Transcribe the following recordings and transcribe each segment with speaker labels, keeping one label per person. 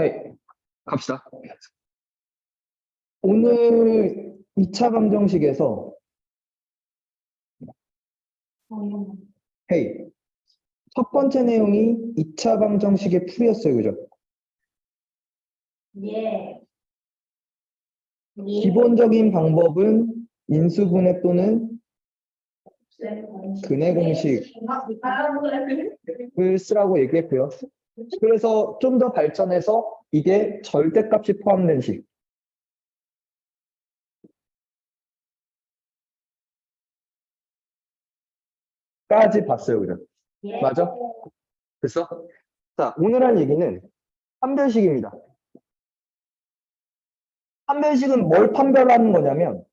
Speaker 1: 헤이, 갑시다. 오늘 2차 방정식에서 헤이, 첫 번째 내용이 2차 방정식의 풀이였어요. 그죠?
Speaker 2: 예.
Speaker 1: 기본적인 방법은 인수분해 또는 근해 공식을 쓰라고 얘기했고요. 그래서 좀 더 발전해서 이게 절대값이 포함된 식. 까지 봤어요, 그죠?
Speaker 2: 예.
Speaker 1: 맞아? 됐어? 자, 오늘 할 얘기는 판별식입니다. 판별식은 뭘 판별하는 거냐면,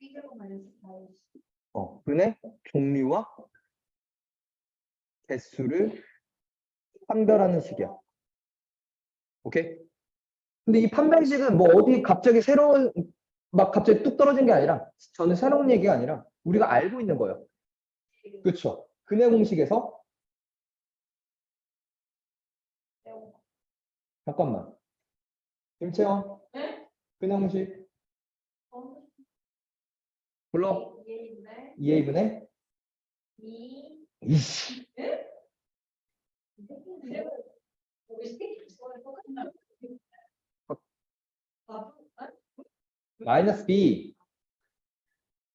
Speaker 2: 이제고 말했어.
Speaker 1: 어, 근의 종류와 개수를 판별하는 식이야. 오케이? 근데 이 판별식은 뭐 어디 갑자기 새로운, 막 갑자기 뚝 떨어진 게 아니라, 저는 새로운 얘기가 아니라, 우리가 알고 있는 거예요. 그쵸? 근의 공식에서, 잠깐만. 김채원,
Speaker 2: 네?
Speaker 1: 근의 공식, 불러.
Speaker 2: 예인데
Speaker 1: 2a분의
Speaker 2: 이
Speaker 1: 2. 마이너스 b.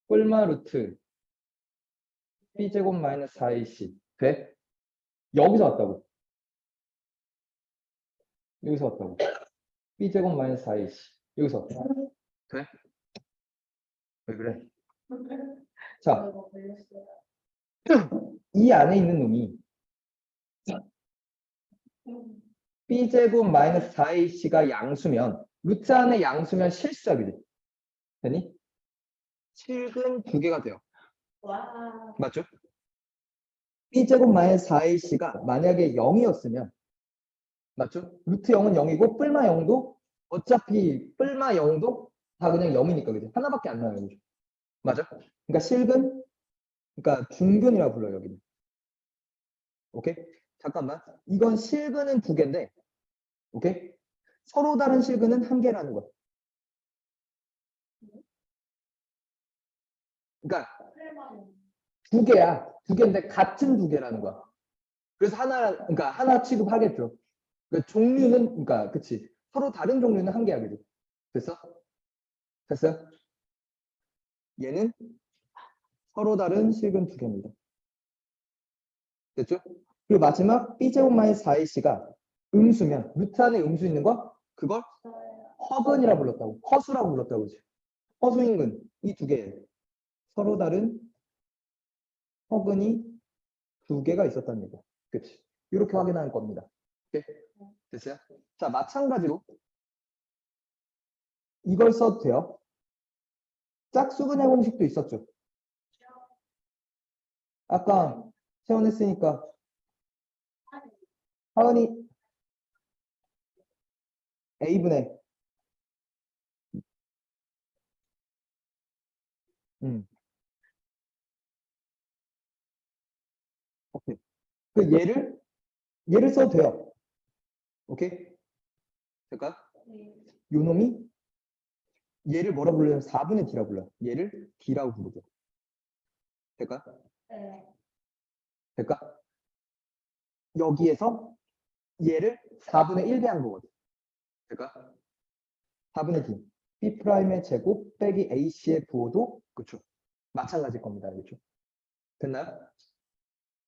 Speaker 1: 꿀마 루트. B 제곱 마이너스 4ac 돼? 여기서 왔다고. 여기서 왔다고. B 제곱 마이너스 4ac 여기서 왔다. 돼? 왜 그래? 자, 이 안에 있는 놈이 b 제곱 마이너스 4ac가 양수면 루트 안에 양수면 실수야 그지? 되니? 실근 두 개가 돼요.
Speaker 2: 와.
Speaker 1: 맞죠? b제곱 마이너스 4ac가 만약에 0이었으면 맞죠? 루트 0은 0이고 뿔마 0도 어차피 뿔마 0도 다 그냥 0이니까 그죠? 하나밖에 안 나와요. 그죠? 맞아? 그러니까 실근 그러니까 중근이라고 불러요, 여기는. 오케이? 잠깐만. 이건 실근은 두 개인데 오케이? 서로 다른 실근은 한 개라는 거야. 그러니까 두 개야. 두 개인데 같은 두 개라는 거야. 그래서 하나, 그러니까 하나 취급하겠죠. 그러니까 종류는, 그러니까, 그치. 서로 다른 종류는 한 개야, 그지? 됐어? 됐어요? 얘는 서로 다른 실근 두 개입니다. 됐죠? 그리고 마지막 b제곱 마이너스 4ac가 음수면, 루트 안에 음수 있는 거, 그걸 허근이라 불렀다고. 허수라고 불렀다고, 그지? 허수인근, 이 두 개. 서로 다른 허근이 두 개가 있었다는 얘기야. 그치? 이렇게 확인하는 겁니다. 오케이? 됐어요? 자, 마찬가지로 이걸 써도 돼요. 짝수근의 공식도 있었죠. 아까 세원했으니까 하은이 A분의 음. 오케이. 그 얘를 얘를 써도 돼요. 오케이? 될까? 요 놈이 얘를 뭐라 불러요? 4분의 D라고 불러요. 얘를 D라고 부르죠. 될까? 될까? 여기에서 얘를 4분의 1 대한 거거든. 될까? 4분의 D. B 프라임의 제곱 빼기 AC의 부호도 그쵸. 마찬가지일 겁니다. 그렇죠? 됐나요?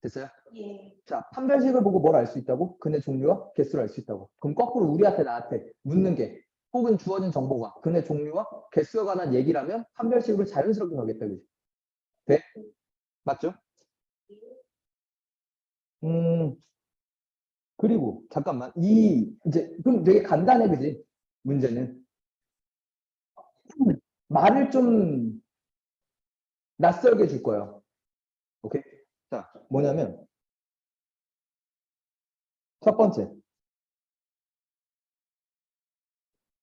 Speaker 1: 됐어요?
Speaker 2: 예.
Speaker 1: 자, 판별식을 보고 뭘 알 수 있다고? 근의 종류와 개수를 알 수 있다고. 그럼 거꾸로 우리한테 나한테 묻는 게 혹은 주어진 정보가 근의 종류와 개수에 관한 얘기라면 판별식으로 자연스럽게 가겠다. 그지? 돼? 맞죠? 음, 그리고 잠깐만. 이 이제 그럼 되게 간단해. 그지? 문제는. 말을 좀 낯설게 줄 거예요. 오케이? 자, 뭐냐면 첫 번째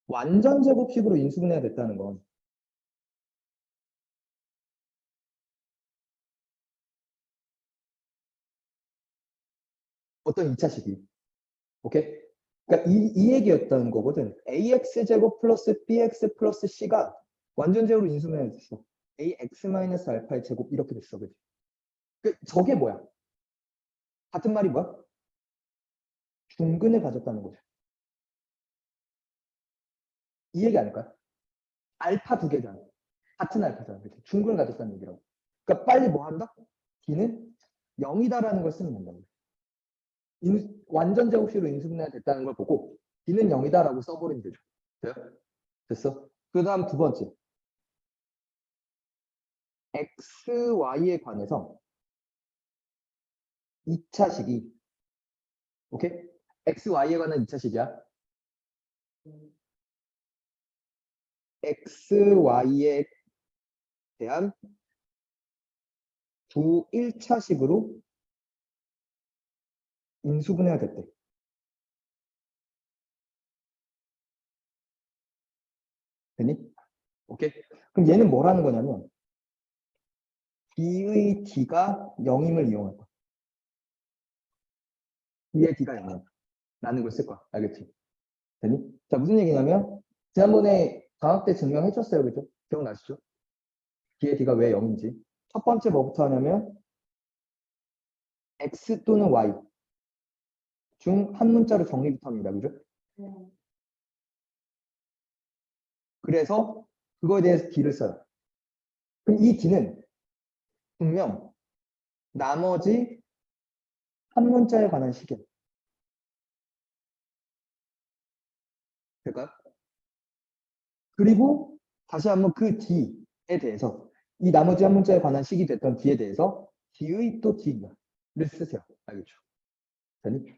Speaker 1: 완전 제곱식으로 인수분해가 됐다는 건 어떤 2차 시기. 오케이? 그러니까 이, 이 얘기였던 거거든. ax제곱 플러스 bx 플러스 c가 완전 제곱으로 인수분해가 됐어. ax 마이너스 알파의 제곱 이렇게 됐어. 그지? 그 저게 뭐야? 같은 말이 뭐야? 중근을 가졌다는 거죠. 이 얘기 아닐까요? 알파 두 개잖아. 같은 알파잖아. 그치? 중근을 가졌다는 얘기라고. 그러니까 빨리 뭐 한다? d는 0이다라는 걸 쓰면 된다고. 인- 완전 제곱식으로 인수분해가 됐다는 걸 보고 d는 0이다라고 써버리면 되죠. 돼요? 됐어? 그 다음 두 번째. x, y에 관해서 2차 식이 오케이? x, y에 관한 2차 식이야. x, y에 대한 두 1차식으로 인수분해가 됐대. 되니? 오케이? 그럼 얘는 뭐라는 거냐면 D의 D가 0임을 이용할 거야. D의 D가 0이야. 라는 걸 쓸 거야. 알겠지? 되니? 자, 무슨 얘기냐면 지난번에 방학 때 증명해 줬어요. 그죠? 기억나시죠? D의 D가 왜 0인지. 첫 번째 뭐부터 하냐면 X 또는 Y 중 한 문자로 정리부터 합니다. 그죠?
Speaker 2: 네.
Speaker 1: 그래서 그거에 대해서 D를 써요. 그럼 이 D는 분명 나머지 한 문자에 관한 식이에요. 될까요? 그리고 다시 한번 그 D에 대해서 이 나머지 한 문자에 관한 식이 됐던 D에 대해서 D의 또 D를 쓰세요. 알겠죠?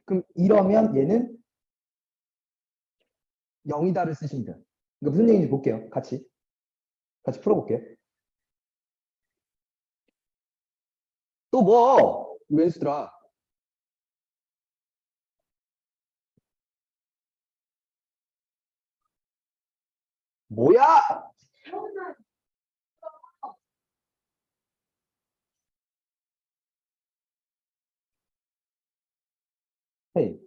Speaker 1: 그럼 이러면 얘는 0이다를 쓰시면 돼요. 그러니까 무슨 얘기인지 볼게요. 같이. 같이 풀어볼게요. 또 뭐? 왼수들아. 뭐야?
Speaker 2: 태어나
Speaker 1: 헤이.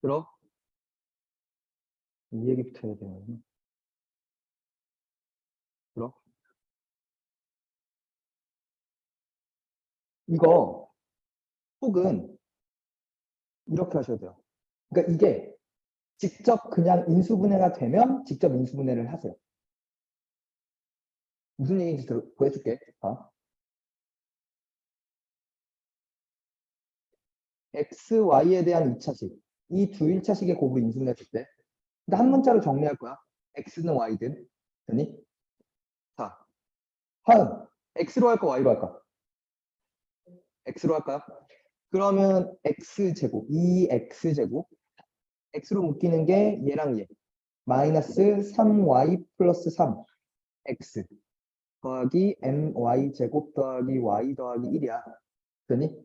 Speaker 1: 들어? 이 얘기부터 해야 되나? 들어? 이거 혹은 이렇게 하셔도 돼요. 그러니까 이게 직접 그냥 인수분해가 되면 직접 인수분해를 하세요. 무슨 얘기인지 들, 보여줄게. 봐. x, y에 대한 2차식. 이 두 1차식의 곱으로 인수분해 될 때. 근데 한 문자로 정리할 거야. x는 y든. 되니? 자. 하은. x로 할까, y로 할까? x로 할까? 그러면 x제곱, 2x제곱. X로 묶이는 게 얘랑 얘. 마이너스 3y 플러스 3x 더하기 my 제곱 더하기 y 더하기 1이야. 되니?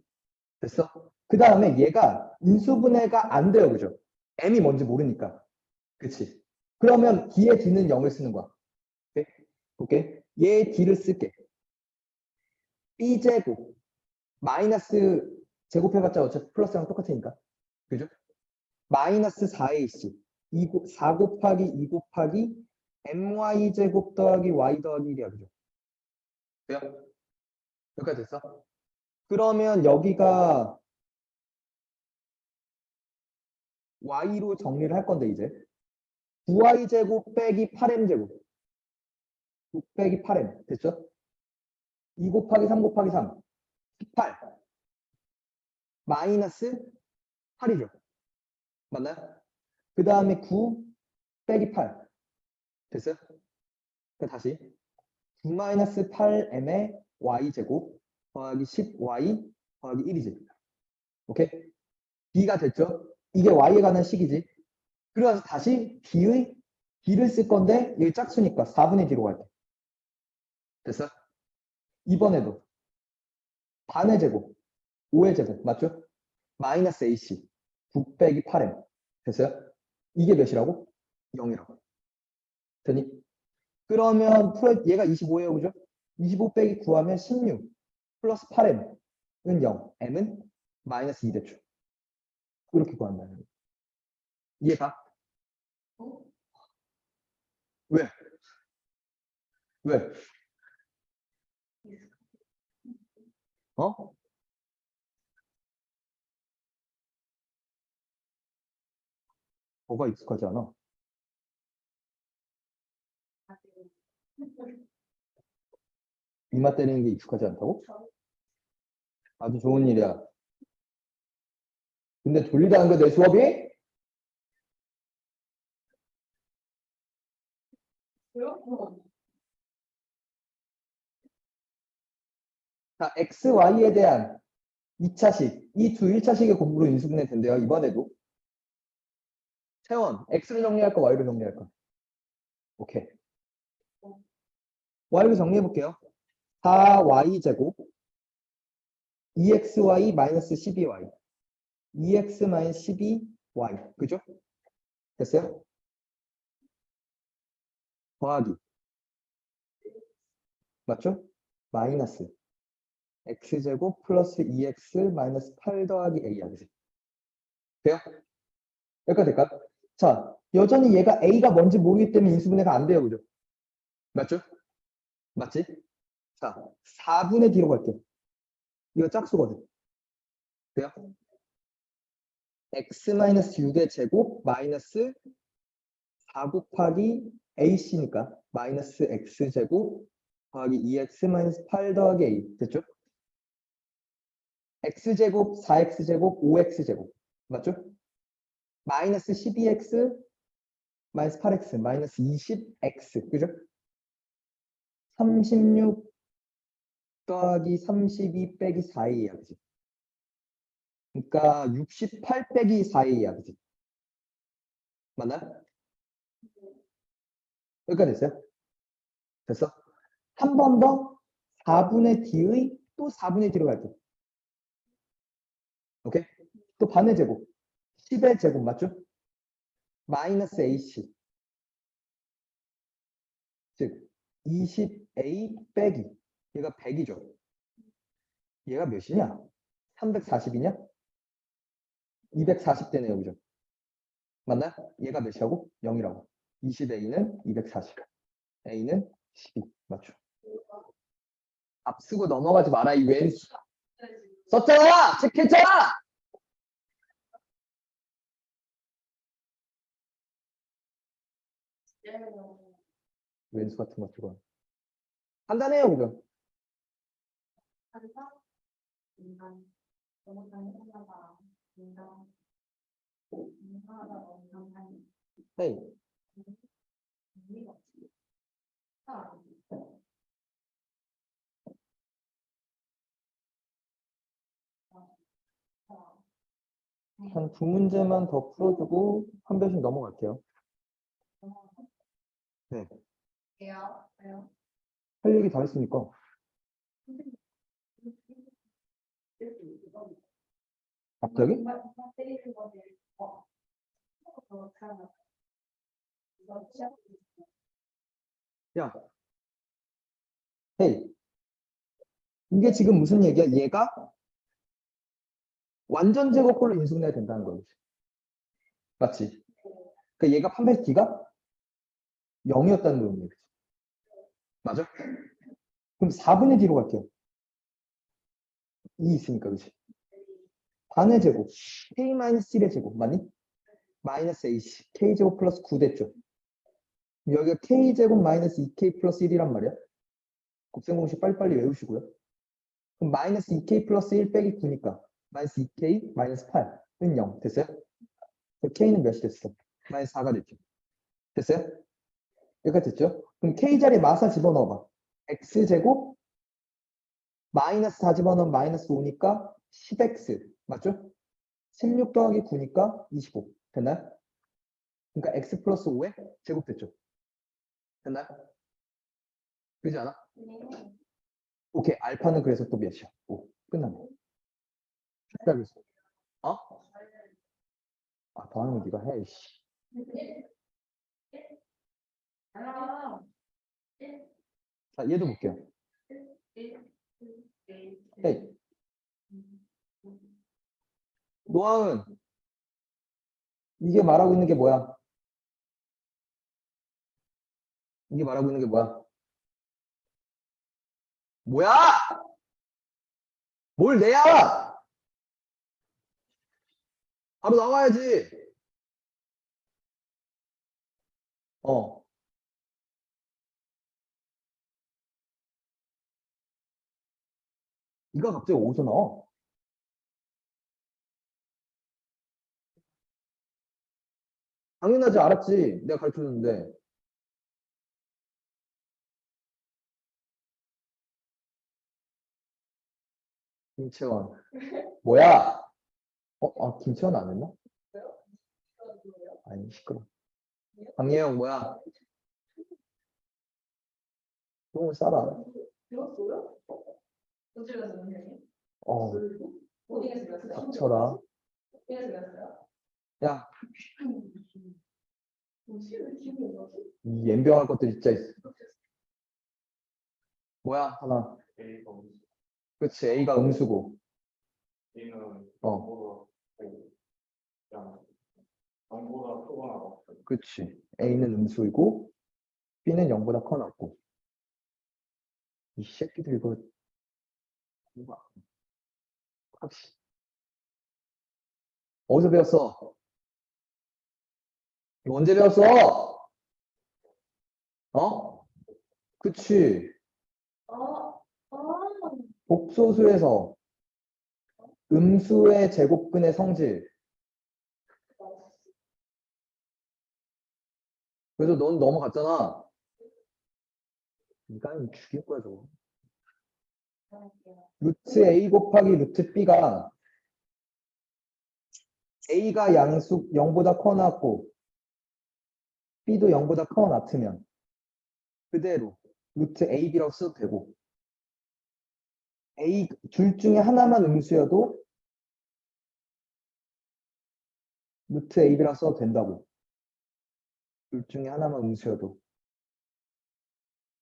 Speaker 1: 됐어? 그 다음에 얘가 인수분해가 안 돼요. 그죠? m이 뭔지 모르니까. 그치? 그러면 뒤에 d는 0을 쓰는 거야. 오케이? 오케이? 얘 d를 쓸게. b제곱 마이너스 제곱해봤자 어차피 플러스랑 똑같으니까. 그죠? 마이너스 4ac 2 곱- 4 곱하기 2 곱하기 my 제곱 더하기 y 더하기 1이야. 그죠? 돼요? 여기까지 됐어? 그러면 여기가 y로 정리를 할 건데 이제 9y 제곱 빼기 8m 제곱 9 빼기 8m 됐죠? 2 곱하기 3 곱하기 3 18 마이너스 8이죠 맞나요? 그 다음에 9 빼기 8 됐어요? 그 다시 9 마이너스 8m의 y 제곱 더하기 10y 더하기 1이지 오케이? b가 됐죠? 이게 y에 관한 식이지 그래서 다시 d의 d를 쓸 건데 여기 짝수니까 4분의 d로 갈게 됐어? 이번에도 반의 제곱 5의 제곱 맞죠? 마이너스 ac 9 빼기 8m 됐어요? 이게 몇이라고? 0이라고. 되니? 그러면 풀어 얘가 25예요, 그죠? 25 빼기 9 하면 16 플러스 8m은 0, m은 마이너스 2대죠. 이렇게 구한다는 거예요. 이해 가?
Speaker 2: 어?
Speaker 1: 왜? 왜? 어? 뭐가 익숙하지 않아? 이마 때리는 게 익숙하지 않다고? 아주 좋은 일이야. 근데 졸리다는 거내 수업이? 자, x, y에 대한 2차식, 이 두 1차식의 공부로 인수분해 된대요. 이번에도. 채원, x를 정리할까, y를 정리할까? 오케이. y를 정리해 볼게요. 4y제곱 2xy 마이너스 12y 2x 마이너스 12y 그죠? 됐어요? 더하기 맞죠? 마이너스 x제곱 플러스 2x 마이너스 8 더하기 a야 그지? 돼요? 여기까지 될까? 자 여전히 얘가 a가 뭔지 모르기 때문에 인수분해가 안 돼요 그죠? 맞죠? 맞지? 자 4분의 뒤로 갈게요 이거 짝수거든 돼요? x 마이너스 6의 제곱 마이너스 4 곱하기 ac니까 마이너스 x 제곱 더하기 2x 마이너스 8 더하기 a 됐죠? x 제곱 4x 제곱 5x 제곱 맞죠? 마이너스 12x 마이너스 8x 마이너스 20x 그죠? 36 더하기 32 빼기 4이야 그지? 그러니까 68 빼기 4이야 그지? 맞나요? 여기까지 됐어요? 됐어? 한 번 더 4분의 d의 또 4분의 d로 갈게. 오케이? 또 반의 제곱. 10의 제곱 맞죠? 마이너스 ac. 즉 20a 빼기. 얘가 100이죠. 얘가 몇이냐? 340이냐? 240대네요. 그죠? 맞나요? 얘가 몇이라고? 0이라고. 20a는 240. a는 12. 맞죠? 앞쓰고 넘어가지 마라 이 왼수. 썼잖아! 체크했잖아! 왼수 같은 것 저거. 간단해요, 그죠? 아한두 문제만 더 풀어주고 한 배씩 넘어갈게요.
Speaker 2: 왜요? 왜요?
Speaker 1: 할 얘기 다 했으니까. 갑자기? 야. 헤이. 이게 지금 무슨 얘기야? 얘가 완전 제곱꼴로 인수분해야 된다는 거지. 맞지? 그 얘가 판별 D가 0이었다는 거는 얘기지. 맞아? 그럼 4분의 D로 갈게요. 2 있으니까, 그치? 반의 제곱, K-1의 제곱, 맞니? 마이너스 AC, K제곱 플러스 9 됐죠? 여기가 K제곱 마이너스 2K 플러스 1이란 말이야. 곱셈 공식 빨리빨리 외우시고요. 그럼 마이너스 2K 플러스 1 빼기 9니까 마이너스 2K 마이너스 8은 0 됐어요? K는 몇이 됐어? 마이너스 4가 됐죠. 됐어요? 여기까지 됐죠? 그럼 K 자리에 마사 집어넣어봐. X제곱 마이너스 4 집어넣으면 마이너스 5니까 10X 맞죠? 16 더하기 9니까 25 됐나요? 그러니까 X 플러스 5에 제곱 됐죠? 됐나요? 그러지 않아?
Speaker 2: 네.
Speaker 1: 오케이 알파는 그래서 또 몇이야? 5 끝났네 기다렸어 어? 아 더하는 거 네가 해 씨.
Speaker 2: 아,
Speaker 1: 자, 얘도 볼게요. 헤이. 노아은 이게 말하고 있는 게 뭐야? 이게 말하고 있는 게 뭐야? 뭐야? 뭘 내야? 바로 나와야지. 어. 이가 갑자기 어디서 나와? 당연하지 알았지. 내가 가르쳐줬는데. 김채원. 뭐야? 어, 아, 김채원 안 했나? 아니, 시끄러. 강예영, 뭐야? 똥을 싸라.
Speaker 2: 배웠어요? 선생님?
Speaker 1: 어,
Speaker 2: 어디에서 배웠어요?
Speaker 1: 닥쳐라.
Speaker 2: 어디에서 배웠어요?
Speaker 1: 야,
Speaker 2: 뭐지? 왜 기분이 나지?
Speaker 1: 이 연병할 것들 진짜 있어. 뭐야, 하나.
Speaker 3: A가 음수,
Speaker 1: 그치, A가 음수고.
Speaker 3: B는
Speaker 1: 어.
Speaker 3: 0보다 크고, 그냥 0보다 크거나 같은
Speaker 1: 그치. A는 음수이고, B는 0보다 커 놨고. 이 새끼들 이거, 확실. 어디서 배웠어? 언제 배웠어? 어? 그치. 복소수에서 음수의 제곱근의 성질. 그래서 넌 넘어갔잖아. 이가 죽일 거야, 저거. 루트 A 곱하기 루트 B가 A가 양수 0보다 커 놨고 B도 0보다 커 놨으면 그대로 루트 AB라고 써도 되고 A 둘 중에 하나만 음수여도 루트 AB라고 써도 된다고. 둘 중에 하나만 음수여도.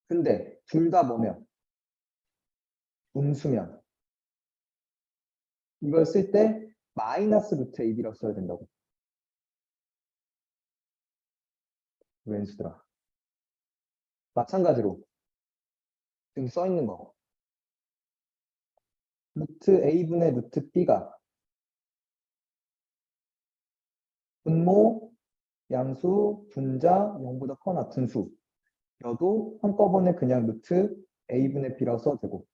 Speaker 1: 근데 둘 다 뭐면 음수면 이걸 쓸 때 마이너스 루트 AB라고 써야 된다고. 왼수들아. 마찬가지로 지금 써 있는 거. 루트 A분의 루트 B가 분모, 양수, 분자, 0보다 커 같은 수. 여도 한꺼번에 그냥 루트 A분의 B라고 써도 되고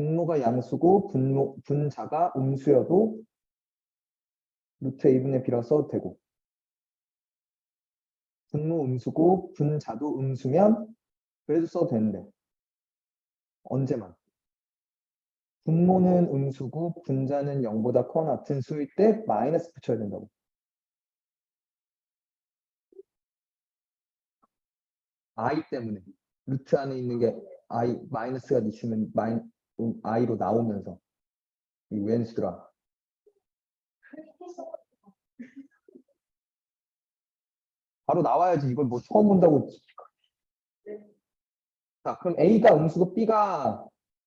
Speaker 1: 분모가 양수고 분모, 분자가 음수여도 루트 a분의 b라고 써도 되고. 분모 음수고 분자도 음수면 그래도 써도 되는데. 언제만. 분모는 음수고 분자는 0보다 커. 같은 수일 때 마이너스 붙여야 된다고. I 때문에 루트 안에 있는 게 i 마이너스가 있으면 마이, 음, i로 나오면서. 이 왼수들아 바로 나와야지. 이걸 뭐 처음 본다고. 자 그럼 A가 음수고 B가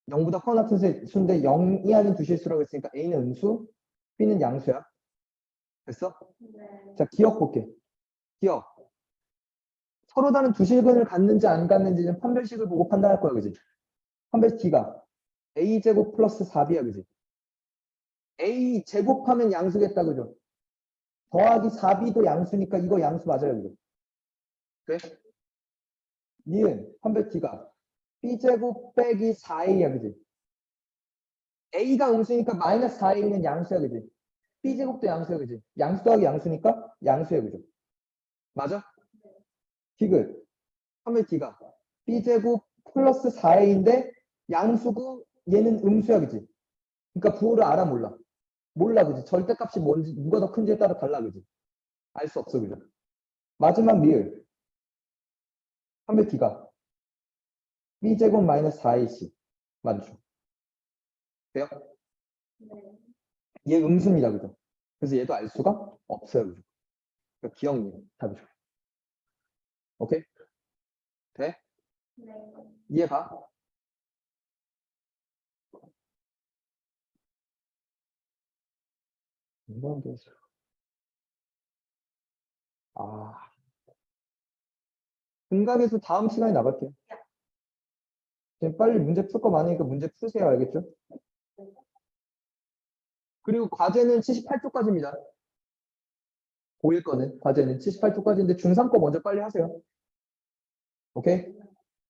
Speaker 1: 0보다 커 같은 수- 수인데 0 이하는 두 실수라고 했으니까 A는 음수 B는 양수야. 됐어?
Speaker 2: 네.
Speaker 1: 자 기억 볼게. 기억. 서로 다른 두 실근을 갖는지 안 갖는지는 판별식을 보고 판단할 거야 그지? 판별식 D가 a제곱 플러스 4b야 그지? a 제곱하면 양수겠다 그죠? 더하기 4b도 양수니까 이거 양수 맞아요 그죠? 그래? 니은 판별 D가 b제곱 빼기 4a야 그지? a가 음수니까 마이너스 4a는 양수야 그지? b제곱도 양수야 그지? 양수 더하기 양수니까 양수야 그죠? 맞아? 디귿 판별 D가 b제곱 플러스 4a인데 양수고 얘는 음수야 그지? 그러니까 부호를 알아 몰라? 몰라 그지? 절대값이 뭔지 누가 더 큰지에 따라 달라 그지? 알 수 없어 그죠? 마지막 미을 판별 D가 b제곱 마이너스 4ac 맞죠? 돼요?
Speaker 2: 네.
Speaker 1: 얘 음수입니다 그죠? 그래서 얘도 알 수가 없어요 그죠? 그러니까 기억력 답이 좋아. 오케이? 돼?
Speaker 2: 네.
Speaker 1: 이해가? 인간계수. 아. 분각에서 다음 시간에 나갈게요. 지금 빨리 문제 풀 거 많으니까 문제 푸세요. 알겠죠? 그리고 과제는 78쪽까지입니다. 고1 거는 과제는 78쪽까지인데 중3 거 먼저 빨리 하세요. 오케이?